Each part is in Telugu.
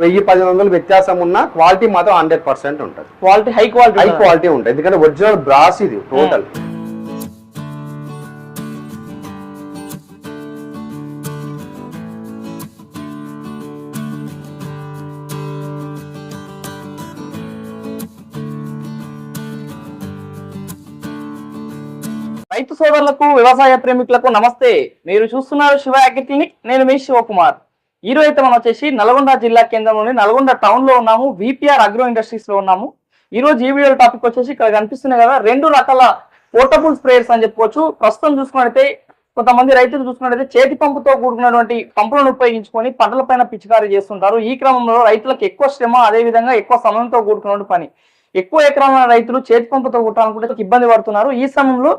వెయ్యి పది వందలు వ్యత్యాసం ఉన్న క్వాలిటీ మాత్రం హండ్రెడ్ పర్సెంట్ ఉంటుంది. Quality high quality high quality ఉంటుంది. ఎందుకంటే ఒరిజినల్ బ్రాస్ ఇది టోటల్ రైతు సోదరులకు వ్యవసాయ ప్రేమికులకు నమస్తే. మీరు చూస్తున్నారు శివ అగ్రి క్లినిక్ నేను మీ శివకుమార్. ఈరోజు అయితే మనం వచ్చేసి నల్గొండ జిల్లా కేంద్రంలోని నల్గొండ టౌన్లో ఉన్నాము విపిఆర్ అగ్రో ఇండస్ట్రీస్లో ఉన్నాము. ఈ రోజు ఈ వీడియో టాపిక్ వచ్చేసి ఇక్కడ కనిపిస్తున్నాయి కదా రెండు రకాల పోర్టబుల్ స్ప్రేయర్స్ అని చెప్పుకోవచ్చు. ప్రస్తుతం చూసుకున్నట్టయితే కొంతమంది రైతులు చూసుకున్నట్టయితే చేతి పంపుతో కూడుకున్నటువంటి పంపులను ఉపయోగించుకొని పంటల పైన పిచికారీ చేస్తుంటారు. ఈ క్రమంలో రైతులకు ఎక్కువ శ్రమ అదే విధంగా ఎక్కువ సమయంతో కూడుకున్న పని. ఎక్కువ ఎకరాల రైతులు చేతి పంపుతో కుట్టాలనుకుంటే ఇబ్బంది పడుతున్నారు. ఈ సమయంలో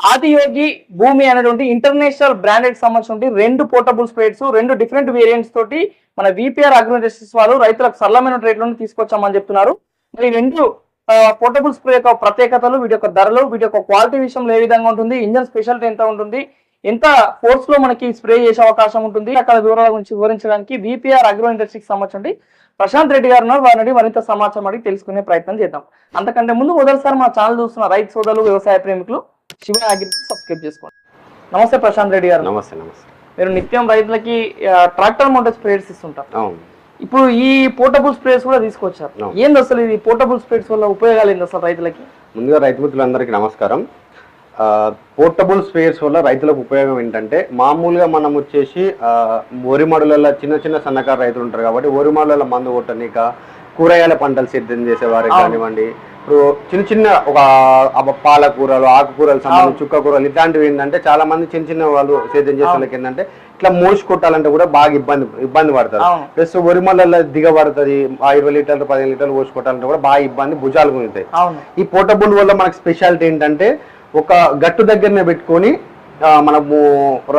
ఆదియోగి భూమి అనేటువంటి ఇంటర్నేషనల్ బ్రాండెడ్ సంబంధించిన రెండు పోర్టబుల్ స్ప్రేడ్స్ రెండు డిఫరెంట్ వేరియంట్స్ తోటి మన విపిఆర్ అగ్రో ఇండస్ట్రీస్ వాళ్ళు రైతులకు సరళమైన రేట్లను తీసుకొచ్చామని చెప్తున్నారు. మరి రెండు పోర్టబుల్ స్ప్రే యొక్క ప్రత్యేకతలు వీటి యొక్క ధరలు వీటి యొక్క క్వాలిటీ విషయంలో ఏ విధంగా ఉంటుంది ఇంజన్ స్పెషాలిటీ ఎంత ఉంటుంది ఎంత ఫోర్స్లో మనకి స్ప్రే చేసే అవకాశం ఉంటుంది అక్కడ వివరాల గురించి వివరించడానికి విపిఆర్ అగ్రో ఇండస్ట్రీకి సంబంధించి ప్రశాంత్ రెడ్డి గారు ఉన్నారు. వారిని మరింత సమాచారం అడిగి తెలుసుకునే ప్రయత్నం చేద్దాం. అంతకంటే ముందు మొదటిసారి మా ఛానల్ చూస్తున్న రైతు సోదరులు వ్యవసాయ ప్రేమికులు శివ సబ్స్క్రైబ్ చేసుకోండి. నమస్తే ప్రశాంత్ రెడ్డి గారు. నమస్తే నమస్తే. మీరు నిత్యం రైతులకి ట్రాక్టర్ మోటార్ స్ప్రేయర్స్ ఇస్తుంటారు. ఇప్పుడు ఈ పోర్టబుల్ స్ప్రేస్ కూడా తీసుకొచ్చారు. ఏంది అసలు ఇది? పోర్టబుల్ స్ప్రేస్ వల్ల ఉపయోగాలు ఏంది అసలు రైతులకి? ముందుగా రైతు మిత్రులందరికీ నమస్కారం. పోర్టబుల్ స్పేర్స్ వల్ల రైతులకు ఉపయోగం ఏంటంటే మామూలుగా మనం వచ్చేసి ఆ, వరి మడులలో చిన్న చిన్న సన్నకారు రైతులు ఉంటారు కాబట్టి వరి మడులలో మందు కొట్టనిక కూరగాయల పంటలు సిద్ధం చేసే వారికి అవును. కానివ్వండి ఇప్పుడు చిన్న చిన్న ఒక పాలకూరలు ఆకుకూరలు సంబంధించి చుక్క కూరలు ఇట్లాంటివి ఏంటంటే చాలా మంది చిన్న చిన్న వాళ్ళు సేద్యం చేసే వాళ్ళకి ఏంటంటే ఇట్లా మోసి కొట్టాలంటే కూడా బాగా ఇబ్బంది ఇబ్బంది పడతారు. ప్లస్ వరి మళ్ళీ దిగబడుతుంది ఇరవై లీటర్లు పదిహేను లీటర్లు పోసి కొట్టాలంటే కూడా బాగా ఇబ్బంది భుజాలు గుంజుతాయి. ఈ పోర్టబుల్ వల్ల మనకి స్పెషాలిటీ ఏంటంటే ఒక గట్టు దగ్గరనే పెట్టుకొని మనము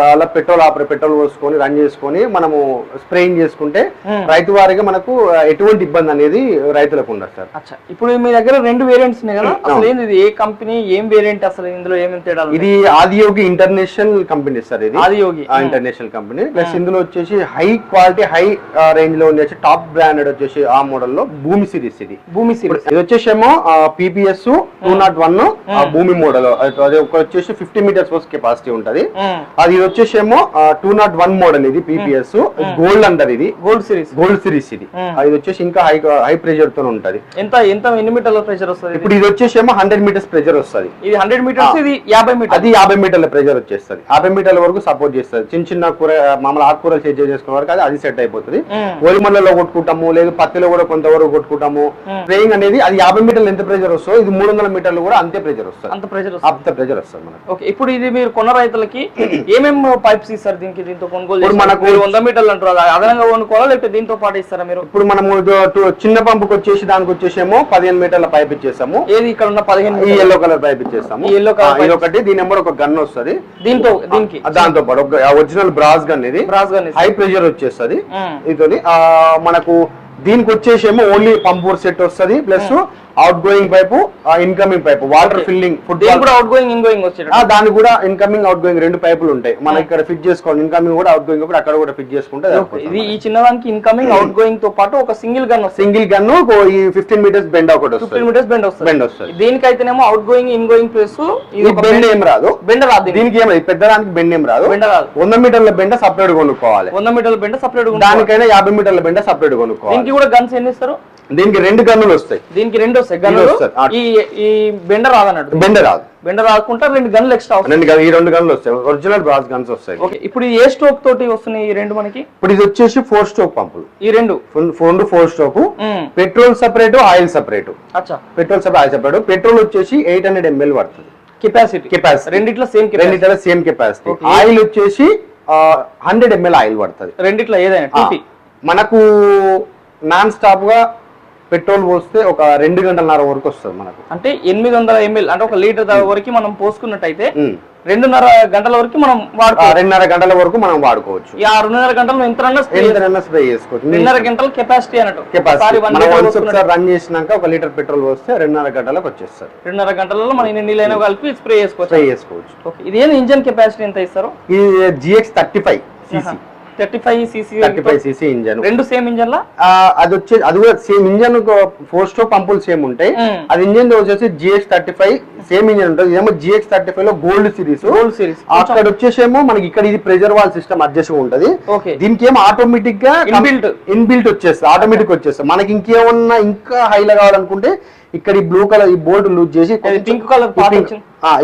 అలా పెట్రోల్ ఆపరే పెట్రోల్ పోసుకొని రన్ చేసుకొని మనము స్ప్రేయింగ్ చేసుకుంటే. రైతు వారిగా మనకు ఎటువంటి ఇబ్బంది అనేది రైతులకు ఉండదు సార్. అచ్చా. ఇప్పుడు మీ దగ్గర రెండు వేరియంట్స్ ఉన్నాయి కదా? అసలు. ఏంది ఏ కంపెనీ ఏం వేరియంట్ అసలు ఇందులో ఏమేమి తేడాలు ఇది ఆదియోగి ఇంటర్నేషనల్ కంపెనీ సార్ ఇది. ఆదియోగి. International company. ప్లస్ ఇందులో వచ్చేసి హై క్వాలిటీ హై రేంజ్లో ఉండే టాప్ బ్రాండెడ్ వచ్చేసి ఆ మోడల్లో భూమి సిరీస్ ఇది. భూమి సిరీస్. ఇది వచ్చేసేమో PPS two nought one Bhoomi model. అది ఒక వచ్చేసి ఫిఫ్టీ మీటర్స్ వరకు కెపాసిటీ ఉంటది. అది ఇది వచ్చేసేమో టూ నాట్ వన్ మోడల్ ఇది పీపీఎస్ గోల్డ్ అంటారు ఇది. గోల్డ్ సిరీస్ గోల్డ్ సిరీస్ ఇది. అది వచ్చేసి ఇంకా హై హై ప్రెషర్తో ఉంటది. ఎంత ఎంత ఎన్ని మీటర్ల ప్రెషర్ వస్తుంది? ఇప్పుడు ఇది? వచ్చేసేమో హండ్రెడ్ మీటర్స్ ప్రెషర్ వస్తుంది. ఇది హండ్రెడ్ మీటర్స్ ఇది యాభై మీటర్ అది యాభై మీటర్ల ప్రెషర్ వచ్చేస్తుంది. యాభై మీటర్ల వరకు సపోర్ట్ చేస్తుంది. చిన్న చిన్న కూర మామూలు ఆకుకూరలు సెట్ చేసుకునే వరకు అది అది సెట్ అయిపోతుంది. ఒలిమల్లలో కొట్టుకుంటాము లేదు పత్తిలో కూడా కొంతవరకు కొట్టుకుంటాము. స్ప్రేయింగ్ అనేది అది యాభై మీటర్లు ఎంత ప్రెషర్ వస్తుందో. ఇది మూడు వందల మీటర్లు కూడా అంతే ప్రెషర్ వస్తుంది. అంత ప్రెషర్ వస్తుంది. అంత ప్రెషర్ వస్తుంది మనకు. ఓకే ఇప్పుడు ఇది మీరు కొన్న రైతులకి ఏమేం పైప్స్ ఇస్తారు దీనికి? దీంతో కొనుగోలు? మనకు- వంద మీటర్లు అంటారు అది అదనంగా కొనుక్కోవాలా లేకపోతే దీంతో పాటు ఇస్తారా మీరు? ఇప్పుడు మనము ఇదో చిన్న పంపుకి వచ్చేసి దానికి వచ్చేసేమో పదిహేను మీటర్ల పైప్ ఇచ్చేసాము. ఏది ఇక్కడ ఉన్న పదిహేను ఈ? ఎల్లో కలర్ పైప్ ఇచ్చేస్తాము colour ఆ, ఇది ఒకటి దీని నెంబర్ ఒక గన్ వస్తుంది. దీంతో దీనికి? దాంతో పాటు ఒక ఒరిజినల్ బ్రాస్ గన్ ఇది. బ్రాస్ గాని హై ప్రెషర్ వచ్చేస్తుంది. ఆ, మనకు దీనికి వచ్చేసేమో ఓన్లీ పంపూర్ సెట్ వస్తుంది plus outgoing pipe incoming pipe water filling food దీనికి కూడా అవుట్ గోయింగ్ ఇన్ గోయింగ్ వచ్చేట దానికి కూడా ఇన్కమింగ్ అవుట్ గోయింగ్ రెండు పైపులు ఉంటాయి. మనం ఇక్కడ ఫిట్ చేసుకోవాలి. ఇన్కమింగ్ కూడా అవుట్ గోయింగ్ కూడా అక్కడ కూడా ఫిట్ చేసుకుంటే ఇది ఈ చిన్నదానికి ఇన్కమింగ్ అవుట్ గోయింగ్తో పాటు ఒక సింగిల్ గన్ సింగిల్ గన్ ఈ ఫిఫ్టీన్ మీటర్స్ బెండ్ ఒకటి ఫిఫ్టీన్ మీటర్స్ బెండ్ వస్తుంది. బెండ్ వస్తుంది. దీనికైతేనేమో out going in going place ఇది బెండ్ ఏం రాదు. బెండ్ రాదు దీనికి. ఏం పెద్ద దానికి బెండ్ ఏం రాదు. బెండ రాదు. వంద మీటర్ల బెండ సపరేట్ కొనుక్కోవాలి. వంద మీటర్ల బెండ సపరేట్ దానికైనా యాభై మీటర్ల బెండ సపరేట్ కొనుక్కోవాలి. కూడా గన్స్ ఎన్ని ఇస్తారు? దీనికి రెండు గన్నులు వస్తాయి. దీనికి రెండు వస్తాయి. గన్నులు. ఈ ఈ బెండ రాదన్నట్టు బెండ రాదు. బెండ రాకుండా రెండు గన్నులు ఎక్స్ట్రా వస్తాయి. రెండు ఈ రెండు గన్నులు వస్తాయి. ఒరిజినల్ బ్రాస్ గన్స్ వస్తాయి. ఓకే. ఇప్పుడు ఏ స్ట్రోక్ తోటి వస్తున్నాయి ఈ రెండు మనకి? ఇప్పుడు ఇది వచ్చేసి ఫోర్ స్ట్రోక్ పంపులు ఈ రెండు? Four four stroke um, petrol separate oil separate అచ్చా. Petrol separate oil separate petrol వచ్చేసి ఎయిట్ హండ్రెడ్ ఎంఎల్ పడుతుంది. కెపాసిటీ కెపాసిటీ రెండిట్లో సేమ్ రెండిట్లో సేమ్ కెపాసిటీ. ఆయిల్ వచ్చేసి హండ్రెడ్ ఎంఎల్ ఆయిల్ పడుతుంది. రెండిట్లో ఏదైనా? మనకు నాన్ స్టాప్గా పెట్రోల్ పోస్తే ఒక రెండు గంటలన్నర వరకు వస్తుంది మనకు. అంటే ఎనిమిది వందల ఎంఎల్ అంటే ఒక లీటర్ దా- వరకు మనం పోసుకున్నట్టయితే ఉమ్. రెండున్నర గంటల వరకు మనం వాడుకోవచ్చు. రెండున్నర గంటల వరకు మనం వాడుకోవచ్చు. ఆ రెండున్నర గంటలు ఎంతైనా స్ప్రే చేసుకోవచ్చు. రెండున్నర గంటల కెపాసిటీ అన్నట్టు. కెపాసిటీ రన్ చేసినాక ఒక లీటర్ పెట్రోల్ పోస్తే రెండున్నర గంటలకు వచ్చేస్తారు రెండున్నర గంటలలో మనం ఎన్ని నీళ్ళైనా కలిపి స్ప్రే చేసుకోవచ్చు. స్ప్రే చేసుకోవచ్చు. ఇది ఏంది ఇంజన్ కెపాసిటీ ఎంత ఇస్తారు? ఇది GX thirty five CC. Thirty five CC thirty five CC engine రెండు సేమ్ ఇంజన్లా అది వచ్చే అది కూడా సేమ్ ఇంజన్ ఫోర్ స్ట్రోక్ పంపులు సేమ్ ఉంటాయి. అది ఇంజన్ వచ్చేసి GX thirty five same engine ఉంటుంది. ఇదేమో జిఎక్స్ థర్టీ ఫైవ్లో గోల్డ్ సిరీస్ గోల్డ్ సిరీస్ అక్కడ వచ్చేసేమో మనకి ఇక్కడ ఇది ప్రెజర్ వాల్ సిస్టమ్ అడ్జస్ట్ ఉంటది. దీనికి ఏమో ఆటోమేటిక్గా Inbuilt. ఇన్బిల్ట్ వచ్చేస్తుంది ఆటోమేటిక్ వచ్చేస్తుంది. మనకి ఇంకేమన్నా ఇంకా హైలో కావాలనుకుంటే ఇక్కడ ఈ బ్లూ కలర్ ఈ బోల్డ్ లూజ్ చేసి పింక్ కలర్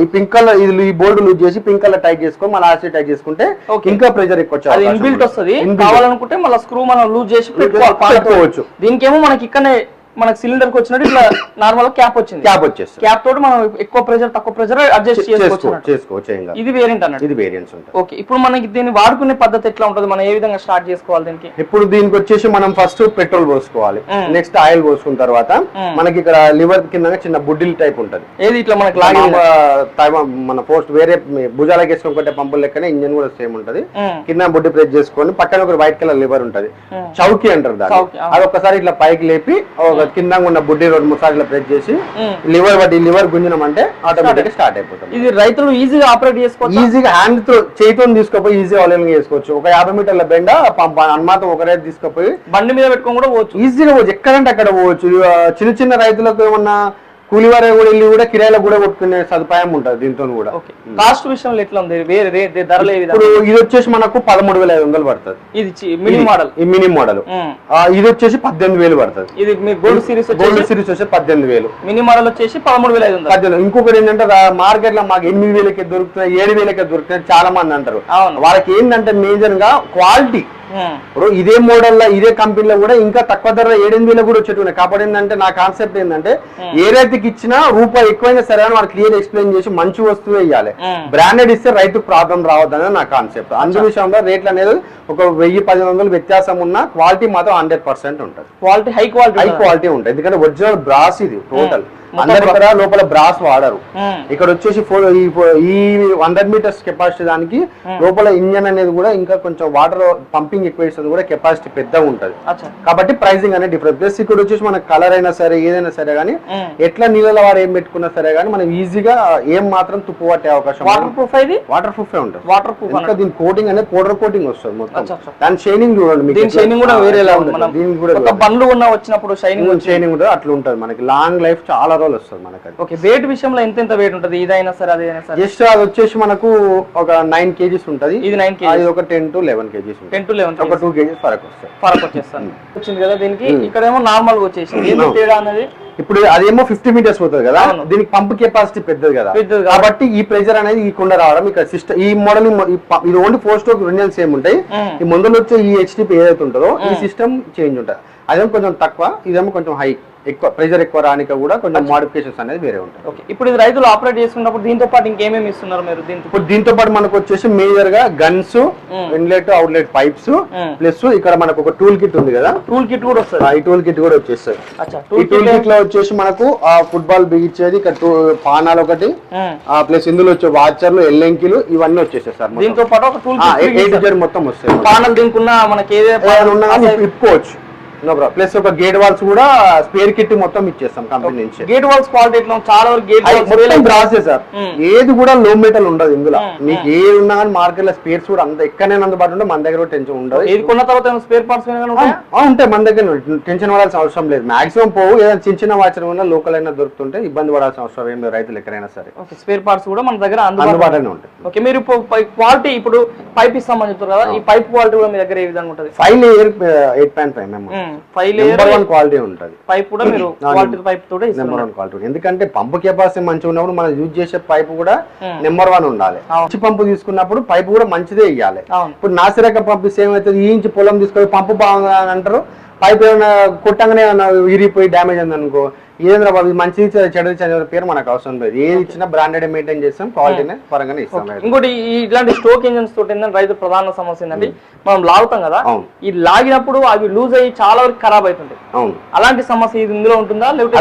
ఈ పింక్ కలర్ ఇది ఈ బోల్డ్ లూజ్ చేసి పింక్ కలర్ టైట్ చేసుకొని మళ్ళీ ఆర్సీ టైట్ చేసుకుంటే. ఇంకా ప్రెజర్ ఎక్కువ ఇన్బిల్ట్. వస్తుంది. కావాలనుకుంటే మళ్ళీ స్క్రూ మనం లూజ్ చేసి పెట్టుకోవచ్చు. దీనికేమో మనకి ఇక్కడనే మనకి సిలిండర్కి వచ్చినట్టు ఇట్లా నార్మల్ క్యాప్ వచ్చింది. క్యాప్ వచ్చేస్తుంది. క్యాప్ తోటి మనం ఎక్కువ ప్రెజర్ తక్కువ ప్రెజర్ అడ్జస్ట్ చేసుకోవచ్చు. ఇది వేరియంట్ అన్నట్టు. ఇది వేరియంట్స్ ఉంటాయి. ఓకే ఇప్పుడు మనకి దీన్ని వాడుకునే పద్ధతి ఎట్లా ఉంటుంది? మనం ఏ విధంగా స్టార్ట్ చేసుకోవాలి దీనికి? ఇప్పుడు దీనికి వచ్చేసి మనం ఫస్ట్ పెట్రోల్ పోసుకోవాలి. నెక్స్ట్ ఆయిల్ పోసుకున్న తర్వాత Mm. మనకి ఇక్కడ లివర్ కింద చిన్న బుడ్డిల్ టైప్ ఉంటది. ఏది ఇట్లా మనకి లాగే మన పోస్ట్ వేరే భుజాలకు వేసుకుంటే పంపుల లెక్కనే ఇంజన్ కూడా సేమ్ ఉంటది. కింద బుడ్డి ప్రెస్ చేసుకొని పక్కన ఒక వైట్ కలర్ లివర్ ఉంటది. చౌకి అంటారు దాన్ని. అది ఒక్కసారి ఇట్లా పైకి లేపి ఒక కింద ఉన్న బుడ్డి రెండు మూడు సార్లు ఇట్లా ప్రెస్ చేసి లివర్ బట్టి లివర్ గుంజినం అంటే ఆటోమేటిక్ స్టార్ట్ అయిపోతుంది ఇది రైతులు ఈజీగా ఆపరేట్ చేసుకోవచ్చు? ఈజీగా హ్యాండ్తో చేతితో తీసుకోపోయి ఈజీగా ఆయిలింగ్ చేసుకోవచ్చు. ఒక యాభై మీటర్ల బెండ పంప అన్నమాట ఒక రైతు తీసుకుపోయి బండి మీద పెట్టుకొని కూడా పోవచ్చు. ఈజీగా పోవచ్చు. ఎక్కడంటే అక్కడ పోవచ్చు. చిన్న చిన్న రైతులకు ఏమన్నా కూలివారే కూడా వెళ్ళి కూడా కిరాయిలకు కూడా కొట్టుకునే సదుపాయం ఉంటుంది దీంతో కూడా. కాస్ట్ విషయంలో ఎట్లా ఉంది వేరే ధరలు ఇప్పుడు ఇది వచ్చేసి మనకు పదమూడు వేల ఐదు వందలు పడుతుంది. ఇది మినీ మోడల్? ఈ మినీ మోడల్. ఇది వచ్చేసి పద్దెనిమిది వేలు పడుతుంది. ఇది మీ గోల్డ్ సిరీస్ గోల్డ్ సిరీస్ వచ్చేసి? పద్దెనిమిది వేలు. మినీ మోడల్ వచ్చేసి పదమూడు వేల ఐదు వందలు. పద్దెనిమిది ఇంకొకటి ఏంటంటే మార్కెట్లో మాకు ఎనిమిది వేలకి దొరుకుతున్నాయి ఏడు వేలకి దొరుకుతున్నాయి చాలా మంది అంటారు. వాళ్ళకి ఏంటంటే మేజర్గా క్వాలిటీ. ఇప్పుడు ఇదే మోడల్లో ఇదే కంపెనీలో కూడా ఇంకా తక్కువ ధర ఏడెనిమిది కూడా వచ్చేట్టున్నాయి కాబట్టి ఏంటంటే నా కాన్సెప్ట్ ఏంటంటే ఏ రైతుకి ఇచ్చినా రూపాయి ఎక్కువైనా సరే అని వాళ్ళు క్లియర్ ఎక్స్ప్లెయిన్ చేసి మంచి వస్తువు ఇవ్వాలి ఉమ్. బ్రాండెడ్ ఇస్తే రైతుకు ప్రాబ్లం రావద్దని నా కాన్సెప్ట్. అందు విషయంలో రేట్లు అనేది ఒక వెయ్యి పది వందలు వ్యత్యాసం ఉన్న క్వాలిటీ మాత్రం హండ్రెడ్ పర్సెంట్ ఉంటుంది. Quality high quality high quality ఉంటుంది. ఎందుకంటే ఒరిజినల్ బ్రాస్ ఇది టోటల్. అందరి దగ్గర లోపల బ్రాస్ వాడరు. ఇక్కడ వచ్చేసి ఫో- ఈ హండ్రెడ్ మీటర్స్ కెపాసిటీ దానికి లోపల ఇంజన్ అనేది కూడా ఇంకా కొంచెం వాటర్ పంపింగ్ ఇస్తుంది కూడా కెపాసిటీ పెద్దగా ఉంటది. కాబట్టి ప్రైసింగ్ అనేది డిఫరెంట్ ప్లస్ ఇక్కడ వచ్చేసి మన కలర్ అయినా సరే ఏదైనా సరే కానీ. ఎట్లా నీళ్ళలో వాడు ఏం పెట్టుకున్నా సరే కానీ మనం ఈజీగా ఏం మాత్రం తుప్పు పట్టే అవకాశం వాటర్ ప్రూఫ్ ఇది? వాటర్ ప్రూఫ్ ఉంటుంది. వాటర్ ప్రూఫ్ ఇంకా దీని కోటింగ్ అనేది పౌడర్ కోటింగ్ వస్తుంది మొత్తం. దాని షైనింగ్ చూడండి మీకు షైనింగ్ కూడా వేరేలా ఉంటుంది. దీనికి కూడా బండ్లు ఉన్న వచ్చినప్పుడు షైనింగ్ షైనింగ్ ఉంటుంది అట్లా ఉంటుంది. మనకి లాంగ్ లైఫ్ చాలా రోజులు వస్తుంది మనకి అది ఓకే వెయిట్ విషయంలో ఎంత ఎంత వెయిట్ ఉంటుంది? ఇదైనా సరే అదైనా సరే. జస్ట్ అది వచ్చేసి మనకు ఒక నైన్ కేజీస్ ఉంటది. ఇది నైన్ అది కేజీ ఒక ten to eleven KGs ten to eleven ఒక టూ కేజీస్ ఫరక్ వస్తాయి ఫరక్ వచ్చేస్తాను వచ్చింది కదా దీనికి. ఇక్కడేమో నార్మల్ వచ్చేసింది. అవును. తేడా అనేది ఇప్పుడు అదేమో ఫిఫ్టీ మీటర్స్ పోతుంది కదా. దీనికి పంప్ కెపాసిటీ పెద్దది కదా. కాబట్టి ఈ ప్రెజర్ అనేది ఈ కుండ రావడం ఇక్కడ సిస్టమ్ ఈ మోడల్ ఇది ఓన్లీ ఫోర్ స్ట్రోక్ రెండు సేమ్ ఉంటాయి. ఈ ముందు వచ్చే ఈ హెచ్డిపి ఏదైతే ఉంటుందో ఈ సిస్టమ్ చేంజ్ ఉంటుంది అదేమో కొంచెం తక్కువ ఇదేమో కొంచెం హై. ఎక్కువ ప్రెజర్ ఎక్కువ రానిక కూడా కొంచెం మోడిఫికేషన్స్ అనేది వేరే ఉంటాయి. ఓకే ఇప్పుడు ఇది రైతులు ఆపరేట్ చేసుకున్నప్పుడు దీంతో పాటు ఇంకేమేమి ఇస్తున్నారు మీరు దీంతో ఇప్పుడు దీంతో పాటు మనకు వచ్చేసి మేజర్గా guns inlet outlet pipes. Plus ఇక్కడ మనకు ఒక టూల్ కిట్ ఉంది కదా. టూల్ కిట్ కూడా వస్తుంది. ఈ టూల్ కిట్ కూడా వచ్చేస్తుంది. ఈ టూల్ కిట్లో వచ్చేసి మనకు ఆ ఫుట్బాల్ బిగించేది ఇక్కడ టూ పానాలు ఒకటి ఆ ప్లస్ ఇందులో వచ్చే వాచర్లు ఎల్లెంకిలు ఇవన్నీ వచ్చేసాయి సార్. దీంతో పాటు ఒక టూల్ మొత్తం వస్తాయి. పానల్ దీనికున్న మనకి ఏదే ఏదైనా ఉన్నా ఇప్పుకోవచ్చు. నో ప్రాబ్లం ప్లస్ ఒక గేట్ వాల్స్ కూడా స్పేర్ కిట్ మొత్తం ఇచ్చేస్తాం కంపెనీ నుంచి. గేట్ వాల్స్ క్వాలిటీ ఎట్లా? చాలా వరకు గేట్ వాల్స్ మొత్తం బ్రాసే సార్. మ్మ్. ఏది కూడా లో మెటల్ ఉండదు ఇందులో. మ్మ్, మీకు ఏది ఉన్నా కానీ మార్కెట్లో స్పేర్స్ కూడా అంత ఎక్కడైనా అందుబాటులో ఉంటే మన దగ్గర టెన్షన్ ఉండదు. ఇది కొన్న తర్వాత స్పేర్ పార్ట్స్ ఉంటాయా? మన దగ్గర టెన్షన్ పడాల్సిన అవసరం లేదు. మాక్సిమం పోవు. ఏదైనా చిన్న చిన్న వాచర్ ఉన్నా లోకల్ అయినా దొరుకుతుంటే ఇబ్బంది పడాల్సిన అవసరం ఏం లేదు రైతులు ఎక్కడైనా సరే. స్పేర్ పార్ట్స్ కూడా మన దగ్గర అందుబాటులో అందుబాటులోనే ఉంటాయి. ఓకే మీరు క్వాలిటీ ఇప్పుడు పైప్ ఇస్తామని చెప్తారు కదా ఈ పైప్ క్వాలిటీ కూడా మీ దగ్గర ఏ విధంగా ఉంటుంది? ఫైవ్ ఎయిట్ పాయింట్ ఫైవ్ మేము లేయర్ వన్ క్వాలిటీ ఉంటుంది. పైప్ కూడా మీరు quality pipe number one quality ఎందుకంటే పంపు కెపాసిటీ మంచిగా ఉన్నప్పుడు మనం యూజ్ చేసే పైపు కూడా Hmm. నెంబర్ వన్ ఉండాలి. మంచి పంపు తీసుకున్నప్పుడు పైపు కూడా మంచిదే ఇవ్వాలి ఇప్పుడు నాసిరక పంపిస్తే ఏమవుతుంది ఈ ఇంచు పొలం తీసుకొని పంపు బాగుంది అని అంటారు. పైప్ ఏమైనా కొట్టంగానే ఏమైనా విరిగిపోయి డ్యామేజ్ అయింది అనుకో ఏదైనా బాబు ఇది మంచిది చెడు పేరు మనకు అవసరం లేదు. ఏది ఇచ్చినా బ్రాండెడ్ మెయింటైన్ చేస్తాం క్వాలిటీనే పరంగానే ఇస్తాం. ఇంకోటి ఈ ఇట్లాంటి స్టోక్ ఇంజన్స్ తోటి ఏంటంటే రైతు ప్రధాన సమస్య ఏంటంటే మనం లాగుతాం కదా ఈ లాగినప్పుడు అవి లూజ్ అయ్యి చాలా వరకు ఖరాబ్ అవుతుంటాయి. అలాంటి సమస్య ఇది ఇందులో ఉంటుందా? లేకపోతే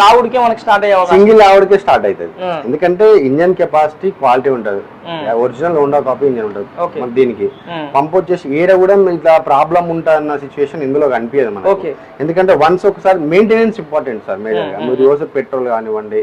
లావుడికే మనకి స్టార్ట్ అయ్యే సింగిల్ ఆవిడకే స్టార్ట్ అవుతుంది. ఎందుకంటే ఇంజన్ కెపాసిటీ క్వాలిటీ ఉంటుంది. ఒరిజినల్ హోండా కాపీ ఇంజన్ ఉంటుంది. మన దీనికి. పంప్ వచ్చేసి ఏడ కూడా ఇట్లా ప్రాబ్లం ఉంటాయన్న సిచ్యువేషన్ ఇందులో కనిపించదు మనకి. ఎందుకంటే వన్స్ ఒకసారి మెయింటెనెన్స్ ఇంపార్టెంట్ సార్ మేజర్గా. మీరు రోజు పెట్రోల్ కానివ్వండి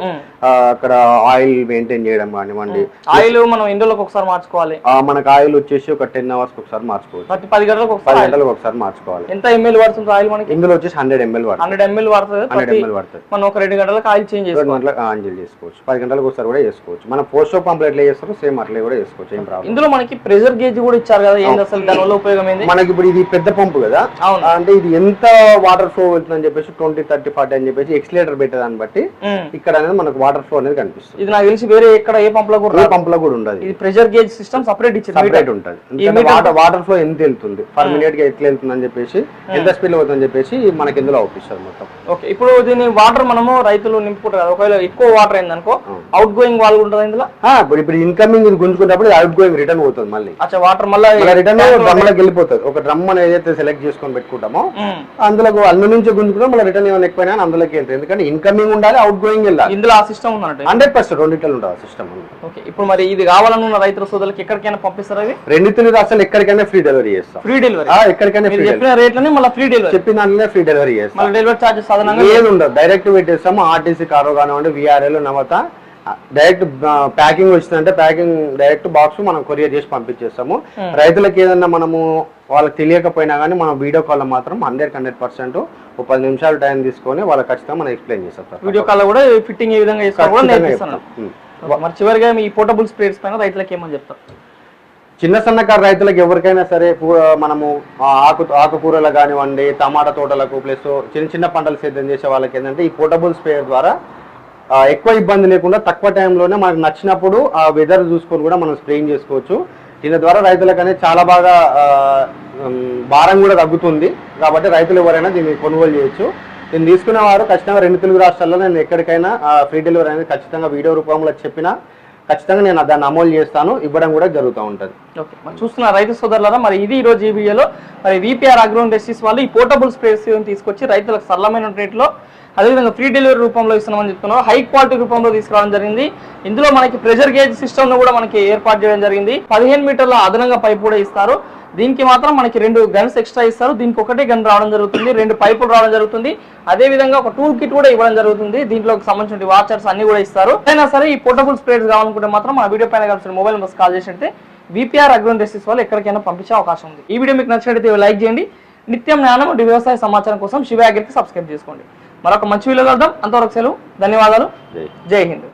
అక్కడ ఆయిల్ మెయింటైన్ చేయడం కానివ్వండి. ఆయిల్ మనం రోజులకు ఒకసారి మార్చుకోవాలి. మనకు ఆయిల్ వచ్చేసి ఒక టెన్ అవర్స్ ఒకసారి మార్చుకోవచ్చు. ప్రతి పది గంటలకు పది ఒకసారి గంటలకు ఒకసారి మార్చుకోవాలి. ఎంత ఎంఎల్ పడుతుంది ఆయిల్ మనకి? ఇందులో వచ్చేసి హండ్రెడ్ ఎంఎల్ పడుతుంది హండ్రెడ్ ఎంఎల్ పడుతుంది హండ్రెడ్ ఎంఎల్ పడుతుంది మనం ఒక రెండు గంటలకు ఆయిల్ చేంజ్ రెండు చేసుకోవాలి గంటలకు ఆంజల్ చేసుకోవచ్చు. పది గంటలకు ఒకసారి కూడా చేసుకోవచ్చు. మన పోస్ట్ పంపులు ఎట్లా చేస్తారో సేమ్ అట్లే కూడా చేసుకోవచ్చు ఏం ప్రాబ్లం ఇందులో మనకి ప్రెషర్ గేజ్ కూడా ఇచ్చారు కదా ఏంది అసలు దాని వల్ల ఉపయోగం ఏంది? మనకి ఇప్పుడు ఇది పెద్ద పంపు కదా అవును. అంటే ఇది ఎంత వాటర్ ఫ్లో వెళ్తుందని చెప్పేసి ట్వంటీ థర్టీ ఫార్టీ అని చెప్పేసి ఎక్సిలేటర్ పెట్టేదాన్ని బట్టి ఉమ్. ఇక్కడ అనేది మనకు వాటర్ ఫ్లో అనేది కనిపిస్తుంది. ఇది నాకు తెలిసి వేరే ఎక్కడ ఏ పంప్లో కూడా ఏ రాదు. పంపులో కూడా ఉండదు ఇది ప్రెషర్ గేజ్ సిస్టమ్ సపరేట్ ఇచ్చింది. సపరేట్ ఉంటుంది. ఎందుకంటే meter- వాటర్ వాటర్ ఫ్లో ఎంత వెళ్తుంది? పర్ మినిట్గా ఎట్లా వెళ్తుంది అని చెప్పేసి ఎంత స్పీడ్లో అవుతుందని చెప్పేసి మనకి ఇందులో అవుపిస్తుంది మొత్తం. ఓకే ఇప్పుడు దీని వాటర్ మనము రైతులు నింపుకుంటారు ఒకవేళ ఎక్కువ వాటర్ అయిందనుకో. అవుట్ గోయింగ్ వాల్ ఉంటుంది ఇందులో? ఇప్పుడు ఇప్పుడు ఇన్కమింగ్ ఇది గుంజుకున్నప్పుడు అవుట్ గోయింగ్ రిటర్న్ పోతుంది మళ్ళీ. అచ్చా వాటర్ మళ్ళీ రిటర్న్ డ్రమ్లోకి వెళ్ళిపోతుంది. ఒక డ్రమ్ అని ఏదైతే సెలెక్ట్ చేసుకొని పెట్టుకుంటామో. అందులో అన్ని నుంచి గుంజుకున్నా మళ్ళీ రిటర్న్ ఏమైనా ఎక్కువైనా అందులోకి వెళ్తుంది ఎందుకంటే ఇన్కమింగ్ ఉండాలి అవుట్ గోయింగ్ వెళ్ళాలి. ఇందులో ఆ సిస్టమ్ ఉందన్నట్టు? హండ్రెడ్ పర్సెంట్ రెండిట్లో ఉండాలి సిస్టమ్ ఓకే ఇప్పుడు మరి ఇది కావాలనున్న రైతుల సోదరులకి ఎక్కడికైనా పంపిస్తారు అవి? రెండిట్లో అసలు ఎక్కడికైనా ఫ్రీ డెలివరీ చేస్తాం. ఫ్రీ డెలివరీ ఎక్కడికైనా చెప్పిన రేట్లని మళ్ళీ ఫ్రీ డెలివరీ చెప్పిన ఫ్రీ డెలివరీ చేస్తాం. డెలివరీ చార్జెస్ అదనంగా ఏది ఉండదు. డైరెక్ట్ పెట్టేస్తాము ఆర్టీసీ కారు కానివ్వండి విఆర్ఎల్ నవత. డైరెక్ట్ ప్యాకింగ్ వచ్చిందంటే ప్యాకింగ్ డైరెక్ట్ బాక్స్ మనం కొరియర్ చేసి పంపించేస్తాము. రైతులకు ఏదన్నా మనము వాళ్ళకి తెలియకపోయినా కానీ మనం వీడియో కాల్ మాత్రం హండ్రెడ్ హండ్రెడ్ పర్సెంట్ ఒక పది నిమిషాలు టైం తీసుకొని వాళ్ళకి ఖచ్చితంగా మనం ఎక్స్ప్లెయిన్ చేస్తాం సార్. వీడియో కాల్ కూడా ఫిట్టింగ్ ఏ విధంగా చెప్తాం. మరి చివరిగా మీ పోర్టబుల్ స్ప్రేస్ పైన రైతులకు ఏమని చెప్తారు చిన్న సన్నకారు రైతులకు ఎవరికైనా సరే మనము ఆకు ఆకుకూరలు కానివ్వండి టమాటా తోటలకు ప్లస్ చిన్న చిన్న పంటలు సేద్యం చేసే వాళ్ళకి ఏంటంటే ఈ పోర్టబుల్ స్ప్రేయర్ ద్వారా ఎక్కువ ఇబ్బంది లేకుండా తక్కువ టైంలోనే మనకు నచ్చినప్పుడు ఆ వెదర్ చూసుకొని కూడా మనం స్ప్రేయింగ్ చేసుకోవచ్చు. దీని ద్వారా రైతులకు అనేది చాలా బాగా భారం కూడా తగ్గుతుంది. కాబట్టి రైతులు ఎవరైనా దీన్ని కొనుగోలు చేయొచ్చు. దీన్ని తీసుకునేవారు ఖచ్చితంగా రెండు తెలుగు రాష్ట్రాల్లో నేను ఎక్కడికైనా ఫ్రీ డెలివరీ అనేది ఖచ్చితంగా వీడియో రూపంలో చెప్పినా ఖచ్చితంగా నేను దాన్ని అమలు చేస్తాను ఇవ్వడం కూడా జరుగుతూ ఉంటుంది. ఓకే మరి చూస్తున్న రైతు సోదరులారా మరి ఇది ఈ రోజు ఈ వీడియోలో మరి విపిఆర్ అగ్రో ఇండస్ట్రీస్ వాళ్ళు ఈ పోర్టబుల్ స్ప్రేస్ తీసుకొచ్చి రైతులకు సరళమైన రేట్లో అదేవిధంగా ఫ్రీ డెలివరీ రూపంలో ఇస్తున్నామని చెప్తున్నాం. హై క్వాలిటీ రూపంలో తీసుకురావడం జరిగింది. ఇందులో మనకి ప్రెషర్ గేజ్ సిస్టమ్ కూడా మనకి ఏర్పాటు చేయడం జరిగింది. పదిహేను మీటర్ల అదనంగా పైప్ కూడా ఇస్తారు. దీనికి మాత్రం మనకి రెండు గన్స్ ఎక్స్ట్రా ఇస్తారు. దీనికి ఒకటే గన్ రావడం జరుగుతుంది రెండు పైపులు రావడం జరుగుతుంది. అదే విధంగా ఒక టూల్ కిట్ కూడా ఇవ్వడం జరుగుతుంది. దీంట్లో సంబంధించిన వాచర్స్ అన్ని కూడా ఇస్తారు. అయినా సరే ఈ పోర్టబుల్ స్ప్రేస్ కావాలనుకుంటే మాత్రం మా వీడియో పైన కలిసిన మొబైల్ నెంబర్స్ కాల్ చేసినట్టే విపిఆర్ అగ్రో ఇండస్ట్రీస్ వాళ్ళు ఎక్కడికైనా పంపించే అవకాశం ఉంది. ఈ వీడియో మీకు నచ్చినట్లయితే లైక్ చేయండి. నిత్యం జ్ఞానం వ్యవసాయ సమాచారం కోసం శివ అగ్రికి సబ్స్క్రైబ్ చేసుకోండి. మరొక మంచి వీడియో కలుద్దాం. అంతవరకు సెలవు ధన్యవాదాలు. జై హింద్.